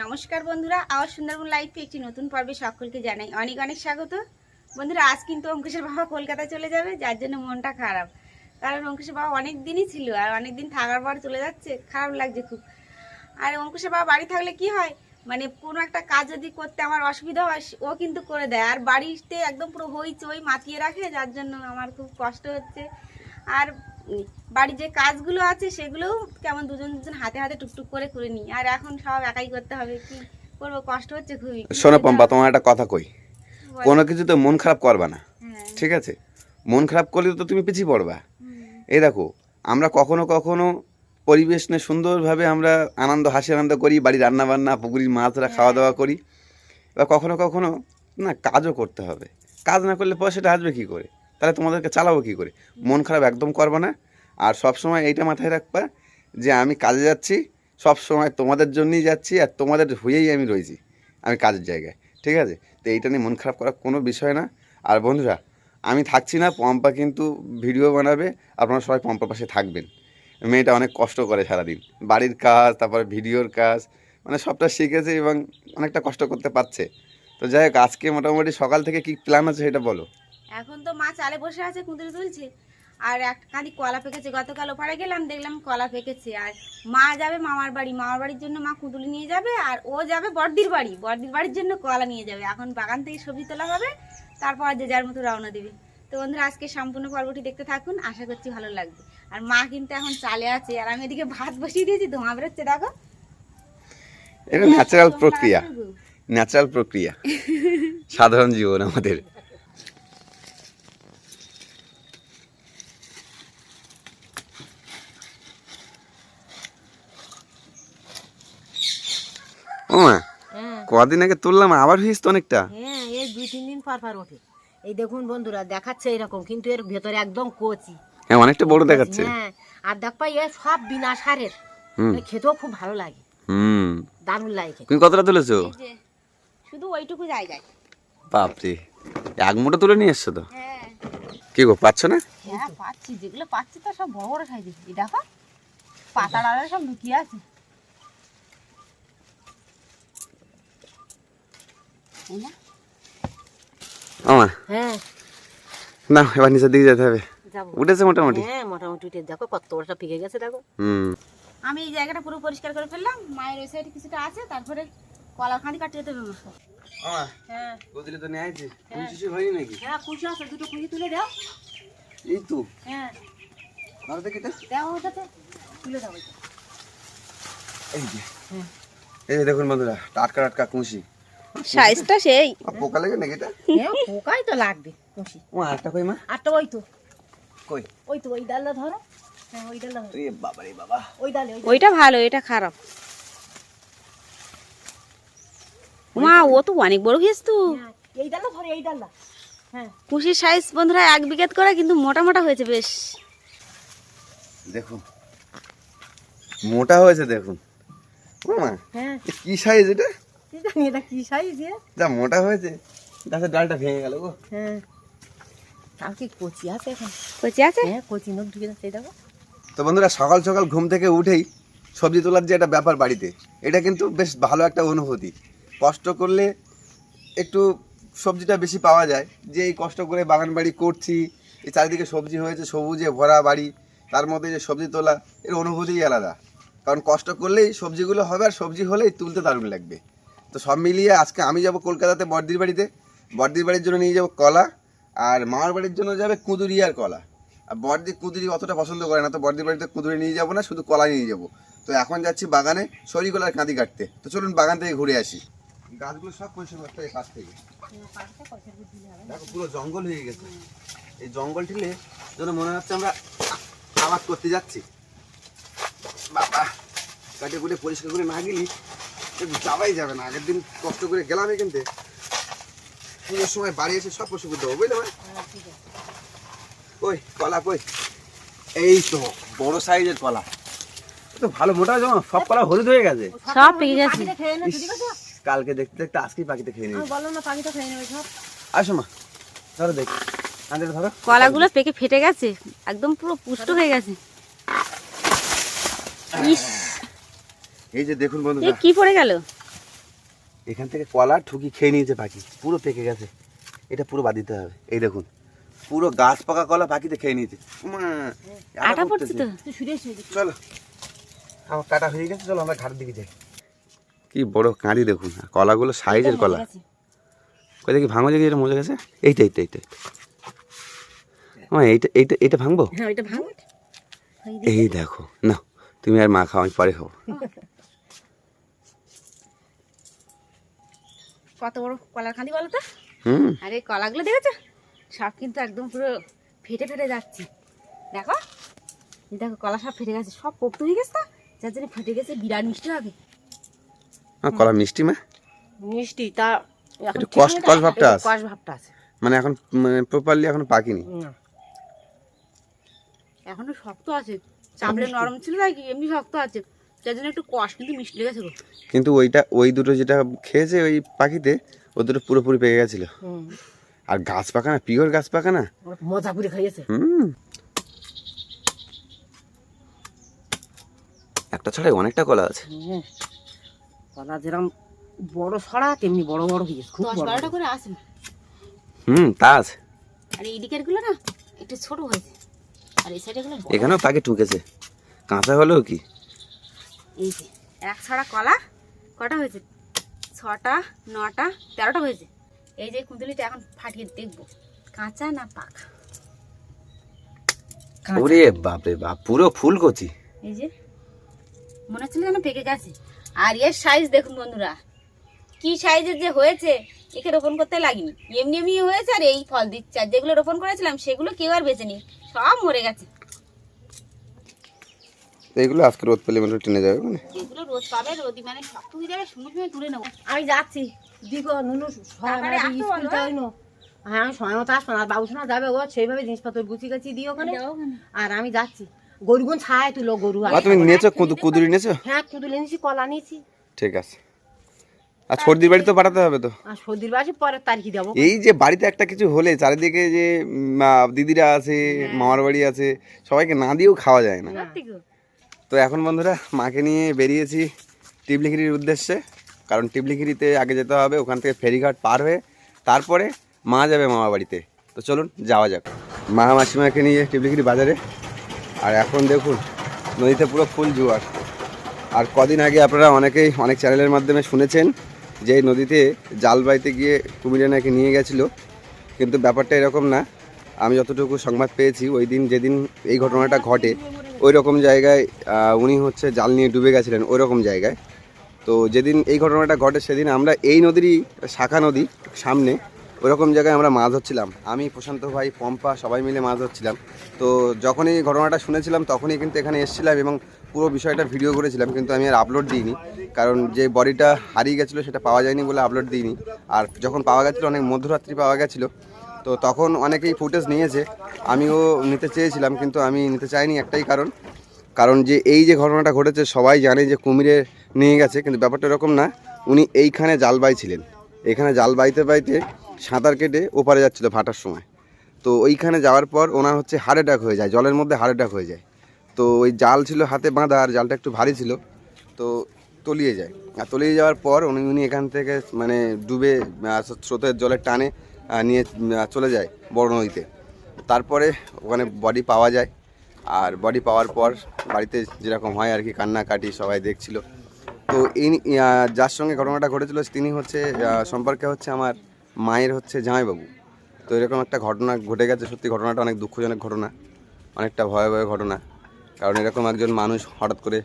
নমস্কার বন্ধুরা আওয়ার সুন্দরবন লাইফে একটি নতুন পর্বে সকলকে জানাই অনেক অনেক স্বাগত। বন্ধুরা, আজ কিন্তু অঙ্কুশের বাবা কলকাতা চলে যাবে, যার জন্য মনটা খারাপ। কারণ অঙ্কুশের বাবা অনেক দিনই ছিল আর অনেক দিন থাকার পর চলে যাচ্ছে, খারাপ লাগছে খুব। আর অঙ্কুশের বাবা বাড়ি থাকলে কি হয়? মানে কোনো একটা কাজ যদি করতে আমার অসুবিধা হয়, ও কিন্তু করে দেয়। আর বাড়িতে একদম পুরো হইচই মাতিয়ে রাখে, যার জন্য আমার খুব কষ্ট হচ্ছে। আর বাড়ির যে কাজগুলো আছে সেগুলোও কেমন দুজন দুজন হাতে হাতে টুকটুক করে করে নিই। আর এখন সব একাই করতে হবে কি করব? কষ্ট হচ্ছে খুবই। শোনো পম্পা তোমার একটা কথা কই। কোনো কিছুতে মন খারাপ করবা না হ্যাঁ, ঠিক আছে? মন খারাপ করলে তো তুমি পিছিয়ে পড়বা। এই দেখো আমরা কখনো কখনো পরিবেশ নিয়ে সুন্দরভাবে আমরা আনন্দ হাসি আনন্দ করি বাড়ি রান্না বান্না পুকুরির মাছরা খাওয়া দাওয়া করি। এবার কখনো কখনো না কাজও করতে হবে। কাজ না করলে পয়সাটা আসবে কী করে? তাহলে তোমাদেরকে চালাবো কী করে? মন খারাপ একদম করবা না। আর সব সময় এইটা মাথায় রাখবা যে আমি কাজে যাচ্ছি সব সময় তোমাদের জন্যই যাচ্ছি আর তোমাদের হয়েই আমি রয়েছি, আমি কাজের জায়গায়, ঠিক আছে? তো এইটা নিয়ে মন খারাপ করার কোনো বিষয় না। আর বন্ধুরা, আমি থাকছি না, পম্পা কিন্তু ভিডিও বানাবে, আপনারা সবাই পম্পার পাশে থাকবেন। মেয়েটা অনেক কষ্ট করে সারাদিন, বাড়ির কাজ, তারপরে ভিডিওর কাজ মানে সবটা শিখেছে এবং অনেকটা কষ্ট করতে পারছে। তো যাই হোক, আজকে মোটামুটি সকাল থেকে কি প্ল্যান আছে সেটা বলো। এখন তো মা চালে বসে আছে কুঁদরি তুলছে। আর এক কাঁদি কলা পেকেছে গতকাল ওপারে গেলাম দেখলাম কলা পেকেছে আর মা যাবে মামার বাড়ি। মামার বাড়ির জন্য মা কুঁদুলি নিয়ে যাবে আর ও যাবে বর্দির বাড়ি। বর্দির বাড়ির জন্য কলা নিয়ে যাবে। এখন বাগান থেকে সবজি তোলা হবে তারপর যে যার মতো রওনা দেবে। তো বন্ধুরা আজকে সম্পূর্ণ পর্বটি দেখতে থাকুন। আশা করছি ভালো লাগবে। আর মা কিন্তু এখন চালে আছে। আর আমি এদিকে ভাত বসিয়ে দিয়েছি ধোঁয়া বেরোচ্ছে দেখো। এটা ন্যাচারাল প্রক্রিয়া। ন্যাচারাল প্রক্রিয়া। সাধারণ জীবন আমাদের। ও মা হ্যাঁ। কদিন আগে তুললাম আবার হয়েছে তো অনেকটা। হ্যাঁ এই দুই তিন দিন পর পর ওঠে। এই দেখুন বন্ধুরা দেখাচ্ছে এরকম কিন্তু এর ভেতরে একদম কচি। হ্যাঁ অনেকটা বড় দেখাচ্ছে। হ্যাঁ আর দেখ পাই এ সব বিনা সারের। খেতেও খুব ভালো লাগে। হুম। দারুণ লাগে। তুমি কতটা তুলেছো? শুধু ওইটুকু জায়গায়। বাপরে এক মুঠো তুলে নিয়ে এসছো তো? হ্যাঁ। কি গো পাচ্ছ না? হ্যাঁ পাচ্ছি যেগুলো পাচ্ছি তো সব বড় বড় সাইজের। দেখো পাতা ডালে সব লুকিয়ে আছে। মা হ্যাঁ। না এবার নিচের দিকে যেতে হবে। উঠেছে মোটামুটি। হ্যাঁ মোটামুটি উঠে দেখো কত বড়টা পেকে গেছে দেখো। হুম। আমি এই জায়গাটা পুরো পরিষ্কার করে ফেললাম মায়ের ওই সাইডে কিছুটা আছে তারপরে কলা খাঁদি কাটতে যেতে হবে হ্যাঁ। বদলে তো নিয়ে আইছি। কোন হয়নি নাকি? হ্যাঁ কুচি আছে দুটো কুচি তুলে দাও। এই তো। হ্যাঁ। আর দেখি দাও ওটাতে তুলে দাও এই যে। হ্যাঁ। এই দেখুন বন্ধুরা টাটকা টাটকা কুশি। সাইজটা সেই। পোকা লাগে নাকি এটা? হ্যাঁ পোকাই তো লাগবে ও আরেকটা কই মা? আরটা ওই তো। কই? ওই তো ওই ডালটা ধরো। হ্যাঁ ওই ডালটা ধরো। বাবা রে বাবা। ওই ডালে ওইটা ভালো এটা খারাপ। মা ও তো অনেক বড় হয়েছে তো। হ্যাঁ এই ডালটা ধরো এই ডালটা। হ্যাঁ। কুশির সাইজ বন্ধুরা এক বিঘাত করে কিন্তু মোটা মোটা হয়েছে বেশ। দেখুন। মোটা হয়েছে দেখুন। ও মা হ্যাঁ। কি সাইজ এটা? জানি এটা কি সাইজ যা মোটা হয়েছে গাছের ডালটা ভেঙে গেল গো। হ্যাঁ। তাও কি কচি আছে এখন। কচি আছে? হ্যাঁ কচি নখ ঢুকে যাচ্ছে দেখো। তো বন্ধুরা সকাল সকাল ঘুম থেকে উঠেই সবজি তোলার যে একটা ব্যাপার বাড়িতে এটা কিন্তু বেশ ভালো একটা অনুভূতি। কষ্ট করলে একটু সবজিটা বেশি পাওয়া যায়। যে এই কষ্ট করে বাগান বাড়ি করছি এই চারিদিকে সবজি হয়েছে সবুজে ভরা বাড়ি তার মধ্যে যে সবজি তোলা এর অনুভূতিই আলাদা। কারণ কষ্ট করলেই সবজিগুলো হবে আর সবজি হলেই তুলতে দারুণ লাগবে। তো সব মিলিয়ে আজকে আমি যাব কলকাতাতে বর্দির বাড়িতে। বর্দির বাড়ির জন্য নিয়ে যাব কলা, আর মামার বাড়ির জন্য যাবে কুঁদুরি আর কলা। আর বর্দি কুঁদুরি অতটা পছন্দ করে না, তো বর্দির বাড়িতে কুঁদুরি নিয়ে যাব না, শুধু কলা নিয়ে যাব। তো এখন যাচ্ছি বাগানে সরিকলার কাঁদি কাটতে। তো চলুন বাগান থেকে ঘুরে আসি। গাছগুলো সব পরিষ্কার করতে হয় কাছ থেকে। দেখো, পুরো জঙ্গল হয়ে গেছে। এই জঙ্গল ঠিলে যেন মনে হচ্ছে আমরা আবাদ করতে যাচ্ছি। বাবা, কাটে কুটে পরিষ্কার করে না গেলি যাওয়াই যাবে না। আগের দিন কষ্ট করে গেলাম কিন্তু পুজোর সময় বাড়ি এসে সব করতে হবে বুঝলে ভাই? কই কলা কই? এই তো বড় সাইজের কলা। তো ভালো মোটা জমা সব কলা হলুদ হয়ে গেছে। সব পেকে গেছে। নেবে কালকে দেখতে দেখতে আজকেই পাখিতে খেয়ে আমি নিয়েছি। বললাম না পাখিটা খেয়ে নেবে সব। আসো মা ধরো দেখি। ধরো। কলাগুলো পেকে ফেটে গেছে একদম পুরো পুষ্ট হয়ে গেছে। ইস। এই যে দেখুন বন্ধু কি পড়ে গেল? এখান থেকে কলা ঠুকি খেয়ে নিয়েছে পাখি। পুরো পেকে গেছে। এটা পুরো বাদ দিতে হবে। এই দেখুন। পুরো গাছ পাকা কলা পাখিতে খেয়ে নিয়েছে। উমা, আটা পড়ছে তো? চলো। আমার কাটা হয়ে গেছে চলো আমরা ঘাটের দিকে যাই। কি বড় কাঁড়ি দেখুন। কলাগুলো সাইজের কলা। কোথায় দেখি ভাঙো দেখি এটা মজা গেছে? এইটা এইটা এইটা আমার এইটা এইটা এইটা ভাঙবো? হ্যাঁ ওইটা ভাঙ। এই দেখো। না তুমি আর মা খাও আমি পরে খাব। কত বড় কলার খাঁদি বলো তো? হুম। আর এই কলাগুলো দেখেছ? সব কিন্তু একদম পুরো ফেটে ফেটে যাচ্ছে। দেখো? দেখো কলা সব ফেটে গেছে। সব পোক্ত হয়ে গেছে তো? যার জন্য ফেটে গেছে বিরাট মিষ্টি হবে। কলা মিষ্টি মা? মিষ্টি তা এখন একটু ঠিক কষ- ভাবটা আছে। কষ ভাবটা আছে। মানে এখন প্রপারলি এখনও পাকিনি। না। এখনও শক্ত আছে। চামড়ে নরম ছিল তাই কি? এমনি শক্ত আছে। যার জন্য একটু কষ কিন্তু মিষ্টি লেগেছে কিন্তু ওইটা ওই দুটো যেটা খেয়েছে ওই পাখিতে ও দুটো পুরোপুরি পেকে গেছিল। হুম। আর গাছ পাকা না পিওর গাছ পাকা না? মজা করে খাইয়েছে। হুম। একটা ছাড়াই অনেকটা কলা আছে। কলা যেরকম বড় ছড়া তেমনি বড় বড় হয়েছে খুব বড় বারোটা করে আসে হুম তা আছে। আর এই দিকেরগুলো না একটু ছোট হয়েছে। আর এই সাইডেরগুলো এখানেও পাখি ঠুকেছে কাঁচা হলেও কি? এই যে এক ছড়া কলা কটা হয়েছে? ছটা নটা তেরোটা হয়েছে। এই যে কুঁদুলিটা এখন ফাটিয়ে দেখব কাঁচা না পাকা। ওরে বাপরে বাপ পুরো ফুল কচি। এই যে মনে হচ্ছিল যেন পেকে গেছে। আর এর সাইজ দেখুন বন্ধুরা কি সাইজের যে হয়েছে একে রোপণ করতে লাগেনি। এমনি এমনি হয়েছে আর এই ফল দিচ্ছে। আর যেগুলো রোপণ করেছিলাম সেগুলো কেউ আর বেঁচেনি সব মরে গেছে। এইগুলো আজকে রোদ পেলে মানে টেনে যাবে মানে। যেগুলো রোদ পাবে রোদি মানে শক্ত হয়ে যাবে সময় সময় তুলে নেব। আমি যাচ্ছি। দিগো নুনু তাড়াতাড়ি আসতে বলো, স্কুলটা হ্যাঁ আমি সময় মতো আসব না বাবু শোনা যাবে ও সেইভাবে জিনিসপত্র গুছি গাছি দিই ওখানে। আর আমি যাচ্ছি। গরুগুন ছায় তুলো গরু আছে তুমি নিয়েছো কুদু কুদুরি নিয়েছো? হ্যাঁ কুদুলে নিয়েছি কলা নিয়েছি। ঠিক আছে। আর সর্দির বাড়ি তো পাঠাতে হবে তো। আর সর্দির বাসি পরের তারিখে দেবো এই যে বাড়িতে একটা কিছু হলে চারিদিকে যে দিদিরা আছে মামার বাড়ি আছে সবাইকে না দিয়েও খাওয়া যায় না। তো এখন বন্ধুরা মাকে নিয়ে বেরিয়েছি টিবলিখিরির উদ্দেশ্যে, কারণ টিবলিখিরিতে আগে যেতে হবে, ওখান থেকে ফেরিঘাট পার হয়ে তারপরে মা যাবে মামা বাড়িতে। তো চলুন যাওয়া যাক। মা মাসিমাকে নিয়ে টিবলিখিরি বাজারে। আর এখন দেখুন, নদীতে পুরো ফুল জোয়ার। আর কদিন আগে আপনারা অনেকেই অনেক চ্যানেলের মাধ্যমে শুনেছেন যে এই নদীতে জাল বাইতে গিয়ে কুমিরে নাকি নিয়ে গেছিল। কিন্তু ব্যাপারটা এরকম না। আমি যতটুকু সংবাদ পেয়েছি, ওই দিন যেদিন এই ঘটনাটা ঘটে ওই রকম জায়গায় উনি হচ্ছে জাল নিয়ে ডুবে গেছিলেন ওই রকম জায়গায়। তো যেদিন এই ঘটনাটা ঘটে সেদিন আমরা এই নদীরই শাখা নদী সামনে ওরকম জায়গায় আমরা মাছ ধরছিলাম। আমি, প্রশান্ত ভাই, পম্পা সবাই মিলে মাছ ধরছিলাম। তো যখনই ঘটনাটা শুনেছিলাম তখনই কিন্তু এখানে এসেছিলাম এবং পুরো বিষয়টা ভিডিও করেছিলাম, কিন্তু আমি আর আপলোড দিইনি। কারণ যে বডিটা হারিয়ে গেছিল সেটা পাওয়া যায়নি বলে আপলোড দিইনি। আর যখন পাওয়া গেছিল, অনেক মধ্যরাত্রি পাওয়া গেছিল। তো তখন অনেকেই ফুটেজ নিয়েছে। আমিও নিতে চেয়েছিলাম, কিন্তু আমি নিতে চাইনি একটাই কারণ। কারণ যে এই যে ঘটনাটা ঘটেছে, সবাই জানে যে কুমিরে নিয়ে গেছে, কিন্তু ব্যাপারটা এরকম না, উনি এইখানে জাল বাইছিলেন। এখানে জাল বাইতে বাইতে সাঁতার কেটে ওপারে যাচ্ছিল ভাটার সময়। তো ওইখানে যাওয়ার পর ওনার হচ্ছে হার্ট অ্যাটাক হয়ে যায়, জলের মধ্যে হার্ট অ্যাটাক হয়ে যায়। তো ওই জাল ছিল হাতে বাঁধা আর জালটা একটু ভারী ছিল, তো তলিয়ে যায়। আর তলিয়ে যাওয়ার পর উনি উনি এখান থেকে মানে ডুবে স্রোতের জলের টানে নিয়ে চলে যায় বড় নদীতে। তারপরে ওখানে বডি পাওয়া যায়। আর বডি পাওয়ার পর বাড়িতে যেরকম হয় আর কি কান্নাকাটি সবাই দেখছিল। তো আহ, যার সঙ্গে ঘটনাটা ঘটেছিল তিনি হচ্ছে সম্পর্কে হচ্ছে আমার মায়ের হচ্ছে জামাইবাবু। তো এরকম একটা ঘটনা ঘটে গেছে। সত্যি ঘটনাটা অনেক দুঃখজনক ঘটনা। অনেকটা ভয়াবহ ঘটনা। কারণ এরকম একজন মানুষ হঠাৎ করে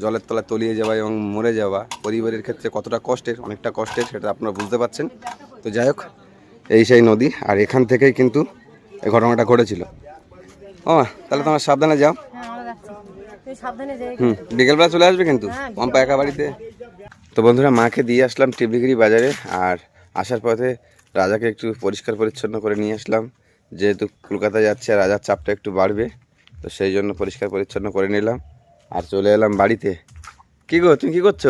জলের তলায় তলিয়ে যাওয়া এবং মরে যাওয়া পরিবারের ক্ষেত্রে কতটা কষ্টের অনেকটা কষ্টের সেটা আপনারা বুঝতে পারছেন। তো যাই হোক এই সেই নদী আর এখান থেকেই কিন্তু এই ঘটনাটা ঘটেছিল। ও তাহলে তোমার সাবধানে যাও। হ্যাঁ আমরা যাচ্ছি। তুই সাবধানে যাই হুম বিকেলবেলা চলে আসবে কিন্তু? পম্পা একা বাড়িতে। তো বন্ধুরা মাকে দিয়ে আসলাম টিবলিগিরি বাজারে আর আসার পথে রাজাকে একটু পরিষ্কার পরিচ্ছন্ন করে নিয়ে আসলাম। যেহেতু কলকাতা যাচ্ছে আর রাজার চাপটা একটু বাড়বে তো সেই জন্য পরিষ্কার পরিচ্ছন্ন করে নিলাম। আর চলে এলাম বাড়িতে। কি গো তুমি কি করছ?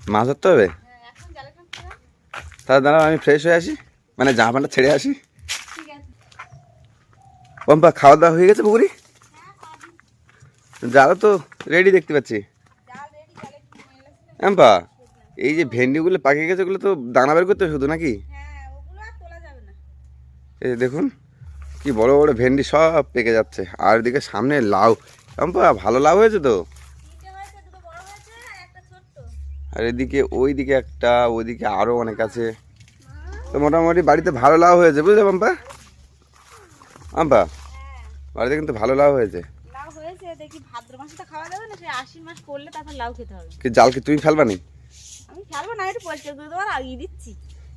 মাছ ধরতে হবে হ্যাঁ, এখন জালে খান তাহলে দাঁড়াও, আমি ফ্রেশ হয়ে আসি। মানে জামা প্যান্টটা ছেড়ে আসি। পম্পা খাওয়া দাওয়া হয়ে গেছে পুকুরি? জালও তো রেডি দেখতে পাচ্ছি। এম্পা এই যে ভেন্ডিগুলো পাকিয়ে গেছে, ওগুলো তো দানা বের করতে শুধু নাকি? এই দেখুন, কি বড় বড় ভেন্ডি সব পেকে যাচ্ছে। আর এদিকে সামনে লাউ। এম্পা ভালো লাউ হয়েছে তো তিনটে হয়েছে দুটো বড় হয়েছে আর একটা ছোট্ট আর এদিকে ওইদিকে একটা ওইদিকে আরও অনেক আছে। তো মোটামুটি বাড়িতে ভালো লাউ হয়েছে বুঝলে পাম্পা আম্পা বাড়িতে কিন্তু ভালো লাউ হয়েছে। কি জাল কি তুমি ফেলবা নি?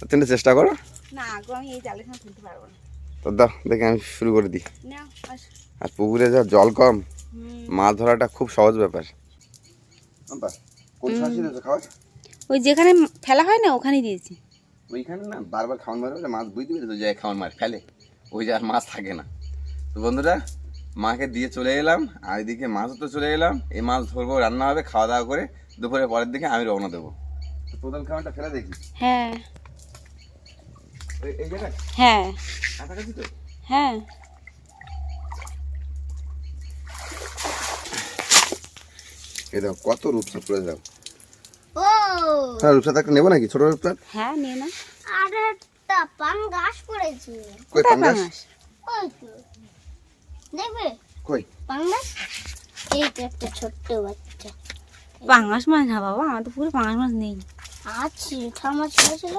তিনটে চেষ্টা করো। না আমি এই জালের সময় তুলতে পারব না। তো দাও দেখে আমি শুরু করে দিই। আর পুকুরে যা জল কম মাছ ধরাটা খুব সহজ ব্যাপার। খাবার ওই যেখানে ফেলা হয় না ওখানেই দিয়েছি। ওইখানে না বারবার খাওয়ান মারে বলে মাছ বুঝতে পেরে তো যায় খাওয়ান মার ফেলে। ওই যে মাছ থাকে না। তো বন্ধুরা মাকে দিয়ে চলে এলাম আর এদিকে মাছও তো চলে এলাম। এই মাছ ধরবো রান্না হবে খাওয়া দাওয়া করে দুপুরে পরের দিকে আমি রওনা দেবো। তো প্রধান খাবারটা ফেলে দেখি হ্যাঁ। এই- জায়গায়? হ্ঁ কাছাকাছি তো? হ্যাঁ। দাও কত রূপসা পড়ে দাও। ও। হ্যাঁ রূপসা একটা নেব নাকি ছোট রূপসা? হ্যাঁ নিয়ে না আর একটা পান গাছ পড়েছে। কই পাঙ্গাস? তো। দেখবে? কই? পাঙ্গাস? এই তো একটা ছোট্ট বাচ্চা। পাঙাশ মাছ না বাবা আমার তো পুরো পাঙাশ মাছ নেই। আছে ঠামা ছেড়েছিল।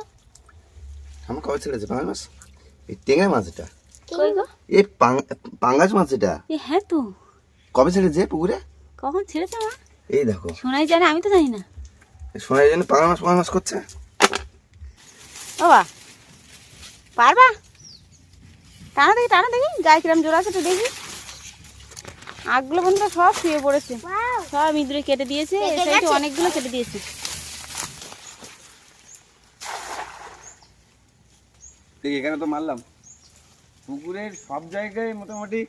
আমার কবে ছেড়েছে পাঙ্গাস মাছ? এই টেঙা মাছ এটা। কই গো? এই পাঙ্গাস মাছ এটা। এ হ্যাঁ তো। কবে ছেড়েছে পুকুরে? কখন ছেড়েছে মা? এই দেখো। শোনাই জানে আমি তো জানি না। শোনা যায় না পাঙ্গাস মাছ পাঙ্গাস মাছ করছে? বাবা পারবা? টানা দেখি টানা দেখি। গায়ে কিরম জোর আছে তো দেখি। আগগুলো বন্ধুরা সব শুয়ে পড়েছে। সব ইঁদুরে কেটে দিয়েছে সাইডে অনেকগুলো কেটে দিয়েছে। দেখি এখানে তো মারলাম। পুকুরের সব জায়গায় মোটামুটি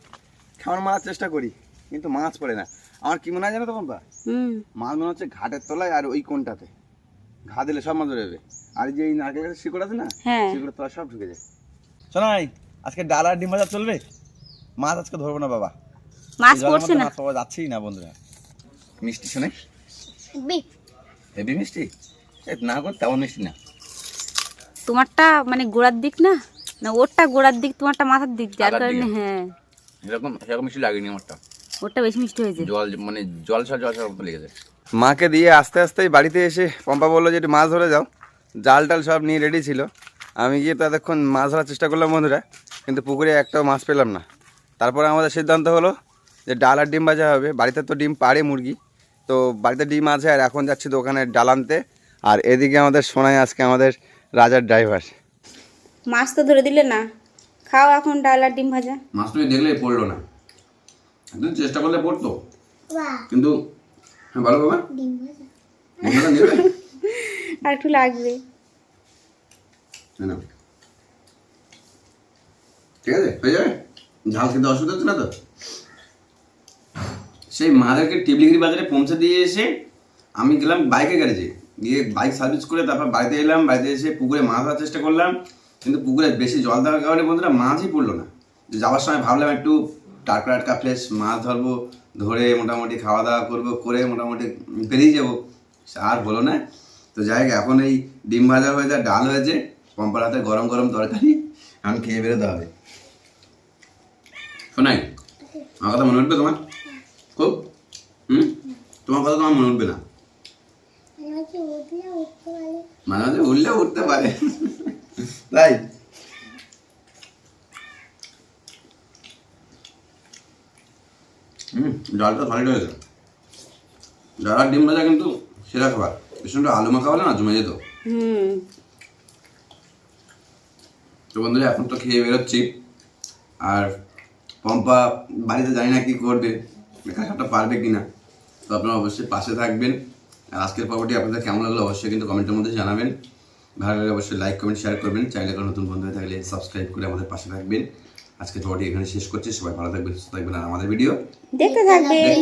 খাবার মারার চেষ্টা করি কিন্তু মাছ পড়ে না। আমার কি মনে হয় জানো তো বাবা হুম। মাছ মনে হচ্ছে ঘাটের তলায় আর ওই কোনটাতে ঘা দিলে সব মাছ ধরে আর যে এই নারকেল গাছের শিকড় আছে না? হ্যাঁ। শিকড়ের তলায় সব ঢুকে যায়। শোনাই আজকে ডাল আর ডিম ভাজা চলবে? মাছ আজকে ধরবো না বাবা। মাছ পড়ছে না। মাছ পাওয়া যাচ্ছেই না বন্ধুরা। মিষ্টি শোনাই বি। হেভি মিষ্টি? না কর তেমন মিষ্টি না। তোমারটা মানে গোড়ার দিক না? না ওরটা গোড়ার দিক তোমারটা মাথার দিক যার কারণে হ্যাঁ। এরকম সেরকম মিষ্টি লাগেনি আমারটা। ওরটা বেশি মিষ্টি হয়েছে। জল মানে জল ছাড়া জল ছাড়া মতো লেগেছে। মাকে দিয়ে আস্তে আস্তেই বাড়িতে এসে পম্পা বলল যে একটু মাছ ধরে যাও। জাল টাল সব নিয়ে রেডি ছিল। আমি গিয়ে তো এতক্ষণ মাছ ধরার চেষ্টা করলাম বন্ধুরা কিন্তু পুকুরে একটাও মাছ পেলাম না। তারপরে আমাদের সিদ্ধান্ত হলো যে ডাল আর ডিম ভাজা হবে। বাড়িতে তো ডিম পাড়ে মুরগি। তো বাড়িতে ডিম আছে আর এখন যাচ্ছি দোকানে ডাল আনতে। আর এদিকে আমাদের সোনাই আজকে আমাদের রাজার ড্রাইভার মাছ তো ধরে দিলে না। খাও এখন ডাল আর ডিম ভাজা। মাছ তুমি দেখলে পড়ল না। চেষ্টা করলে পড়তো। কিন্তু হ্যাঁ ভালো বাবা। আর একটু লাগবে। না। ঠিক আছে? হয়ে যাবে? ঝাল খেতে অসুবিধা হচ্ছে না তো? সেই মাদেরকে টিবলিগিরি বাজারে পৌঁছে দিয়ে এসে আমি গেলাম বাইকে গ্যারেজে। গিয়ে বাইক সার্ভিস করে তারপর বাড়িতে এলাম বাড়িতে এসে পুকুরে মাছ ধরার চেষ্টা করলাম। কিন্তু পুকুরে বেশি জল দেওয়ার কারণে বন্ধুরা মাছই পড়ল না। যাওয়ার সময় ভাবলাম একটু টাটকা টাটকা ফ্রেশ মাছ ধরবো ধরে মোটামুটি খাওয়া দাওয়া করব করে মোটামুটি বেরিয়ে যাব। আর হলো না। তো যাই হোক এখন এই ডিম ভাজা হয়েছে ডাল হয়েছে পম্পার হাতে গরম গরম তরকারি এখন খেয়ে বেরোতে হবে। শোনাই আমার কথা মনে উঠবে তোমার? খুব? হুম? তোমার কথা তোমার মনে উঠবে না? মাঝে মাঝে উঠলে উঠতে পারে। তাই? হুম ডালটা সলিড হয়েছে ডাল আর ডিম ভাজা কিন্তু সেরা খাবার। ভীষণটা আলু মাখা হলে না জমে যেত। হুম। তো বন্ধুরা এখন তো খেয়ে বেরোচ্ছি। আর পম্পা বাড়িতে জানি না কি করবে লেখাটা পারবে কি না তো আপনারা অবশ্যই পাশে থাকবেন। আর আজকের পর্বটি আপনাদের কেমন লাগল অবশ্যই কিন্তু কমেন্টের মধ্যে জানাবেন। ভালো লাগলে অবশ্যই লাইক কমেন্ট শেয়ার করবেন। কোনো নতুন বন্ধু থাকলে সাবস্ক্রাইব করে আমাদের পাশে থাকবেন। আজকের ভিডিওটি এখানে শেষ করছি। সবাই ভালো থাকবেন সুস্থ থাকবেন আর আমাদের ভিডিও দেখতে থাকবেন।